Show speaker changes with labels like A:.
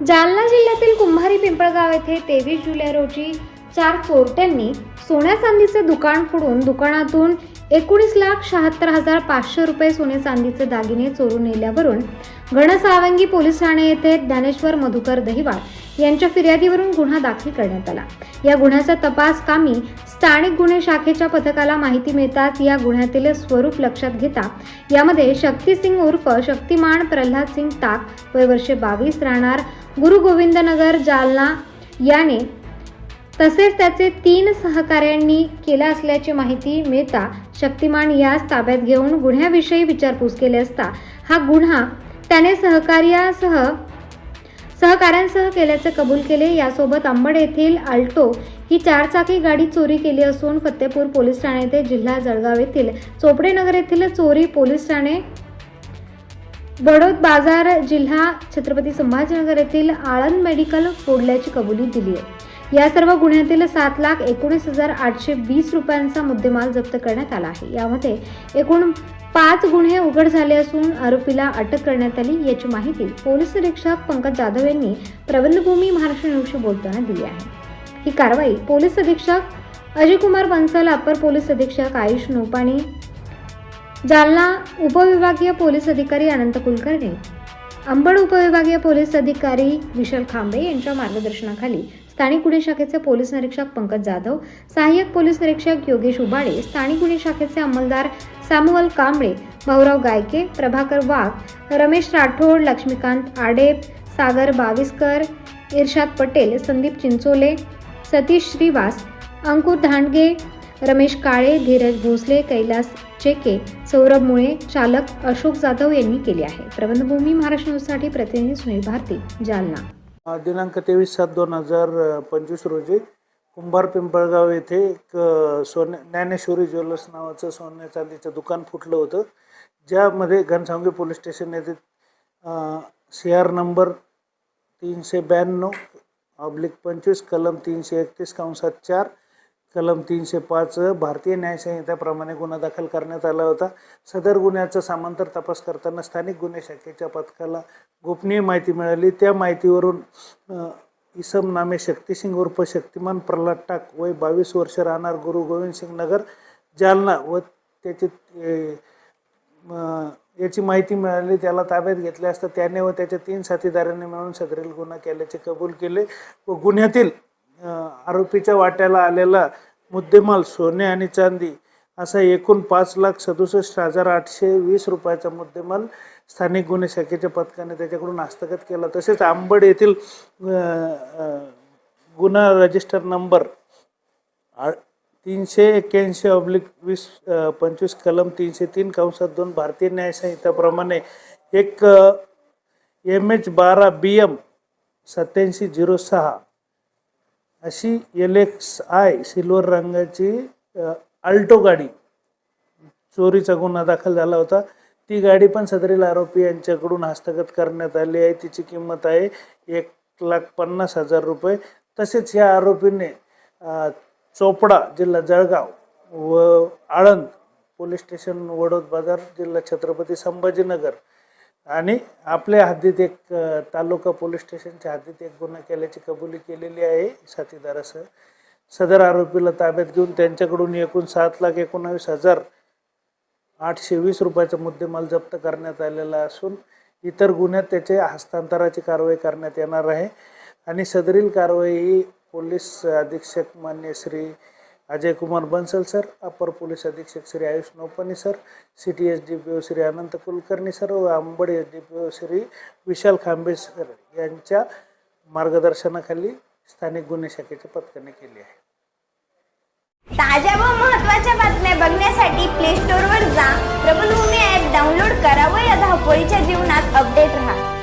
A: जालना जिल्ह्यातील कुंभारी पिंपळगाव येथे तेवीस जुलै रोजी चार चोरट्यांनी सोन्या चांदीचे दुकान फोडून दुकानातून एकोणीस लाख शहात्तर हजार पाचशे रुपये सोने चांदीचे दागिने चोरून नेल्यावरून घनसावंगी पोलीस ठाणे येथे ज्ञानेश्वर मधुकर दहिवाळ यांच्या फिर्यादीवरून गुन्हा दाखल करण्यात आला. या गुन्ह्याचा तपास कामी स्थानिक गुन्हे शाखेच्या पथकाला माहिती मिळताच या गुन्ह्यातील स्वरूप लक्षात घेता यामध्ये शक्तीसिंग उर्फ शक्तिमान प्रल्हाद सिंग ताक वय वर्षे बावीस राहणार गुरु गोविंदनगर जालना याने तसेच त्याचे तीन सहकाऱ्यांनी केला असल्याची माहिती मिळता शक्तिमान यास ताब्यात घेऊन गुन्ह्याविषयी विचारपूस केली असता. हा गुन्हा त्याने सहकार्यासह सहकाऱ्यांसह केल्याचे कबूल केले. यासोबत अंबड येथील अल्टो ही चारचाकी गाडी चोरी केली असून फतेपूर पोलीस ठाणे ते जिल्हा जळगाव येथील चोपडेनगर येथील चोरी पोलीस ठाणे बडोद बाजार जिल्हा छत्रपती संभाजीनगर येथील आळंद मेडिकल फोडल्याची कबुली दिली आहे. या सर्व गुन्ह्यातील सात लाख एकोणीस हजार आठशे वीस रुपयांचा मुद्देमाल जप्त करण्यात आला आहे. यामध्ये एकूण पाच गुन्हे उघड झाले असून आरोपीला अटक करण्यात आली याची माहिती पोलीस निरीक्षक पंकज जाधव यांनी प्रबंधभूमी महाराष्ट्र न्यूजशी बोलताना दिली आहे. ही कारवाई पोलीस अधीक्षक अजयकुमार बन्सल अपर पोलीस अधीक्षक आयुष नोपाणी जालना उपविभागीय पोलीस अधिकारी अनंत कुलकर्णी अंबड उपविभागीय पोलीस अधिकारी विशाल खांबे यांच्या मार्गदर्शनाखाली स्थानिक गुन्हे शाखेचे पोलीस निरीक्षक पंकज जाधव सहाय्यक पोलीस निरीक्षक योगेश उबाळे स्थानिक गुन्हे शाखेचे अंमलदार सॅम्युअल कांबळे भाऊराव गायके प्रभाकर वाघ रमेश राठोड लक्ष्मीकांत आडेप सागर बाविस्कर इर्शाद पटेल संदीप चिंचोले सतीश श्रीवास अंकुर धांडगे रमेश काळे धीरज भोसले कैलास चेके सौरभ मुळे चालक अशोक जाधव यांनी केले आहे. प्रबंधभूमी महाराष्ट्र न्यूजसाठी प्रतिनिधी सुनील भारती जालना.
B: दिनांक तेवीस सात दोन हजार पंचवीस रोजी कुंभार पिंपळगाव येथे एक सोन्या सोने ज्ञानेश्वरी ज्वेलर्स नावाचं सोन्या चांदीचं दुकान फुटलं होतं. ज्यामध्ये घनसावंगी पोलीस स्टेशन येथे सी आर नंबर तीनशे ब्याण्णव ऑब्लिक पंचवीस कलम तीनशे एकतीस कंसात चार कलम तीनशे पाच भारतीय न्यायसंहिताप्रमाणे गुन्हा दाखल करण्यात आला होता. सदर गुन्ह्याचा समांतर तपास करताना स्थानिक गुन्हे शाखेच्या पथकाला गोपनीय माहिती मिळाली. त्या माहितीवरून इसम नामे शक्तिसिंग उर्फ शक्तिमान प्रल्हाद टाक वय बावीस वर्ष राहणार गुरु गोविंद सिंग नगर जालना व त्याचे याची माहिती मिळाली. त्याला ताब्यात घेतले असता त्याने व त्याच्या तीन साथीदारांनी मिळून सदरील गुन्हा केल्याचे कबूल केले व गुन्ह्यातील आरोपीच्या वाट्याला आलेला मुद्देमाल सोने आणि चांदी असा एकूण पाच लाख सदुसष्ट हजार आठशे वीस रुपयाचा मुद्देमाल स्थानिक गुन्हे शाखेच्या पथकाने त्याच्याकडून हस्तगत केला. तसेच आंबड येथील गुन्हा रजिस्टर नंबर आ- तीनशे एक्क्याऐंशी ऑब्लिक वीस पंचवीस कलम तीनशे तीन कंसात दोन भारतीय न्यायसंहिताप्रमाणे एक एम एच बारा बी एम सत्याऐंशी झिरो सहा अशी एल एक्स आय सिल्वर रंगाची अल्टो गाडी चोरीचा गुन्हा दाखल झाला होता. ती गाडी पण सदरील आरोपी यांच्याकडून हस्तगत करण्यात आली आहे. तिची किंमत आहे एक लाख पन्नास हजार रुपये. तसेच या आरोपीने चोपडा जिल्हा जळगाव व आळंद पोलीस स्टेशन वडोद बाजार जिल्हा छत्रपती संभाजीनगर आणि आपल्या हद्दीत एक तालुका पोलीस स्टेशनच्या हद्दीत एक गुन्हा केल्याची कबुली केलेली आहे साथीदारासह सदर आरोपीला ताब्यात घेऊन त्यांच्याकडून एकूण सात लाख एकोणावीस हजार आठशे वीस रुपयाचा मुद्देमाल जप्त करण्यात आलेला असून इतर गुन्ह्यात त्याचे हस्तांतराची कारवाई करण्यात येणार आहे. आणि सदरील कारवाई ही पोलीस अधीक्षक मान्य श्री अजय कुमार बन्सल सर अपर पोलीस अधीक्षक Shri Ayush Naupani sir city S D P O Shri Anant Kulkarni sir व Ambad S D P O Shri Vishal Khambe sir यांच्या मार्गदर्शनाखाली स्थानिक गुन्हे शाखेच्या पथकाने केली आहे.
C: ताज्या व महत्त्वाच्या बातम्या बघण्यासाठी प्ले स्टोअरवर जा. प्रबलभूमी ॲप डाउनलोड करा व या धावपळीच्या जीवनात अपडेट राहा.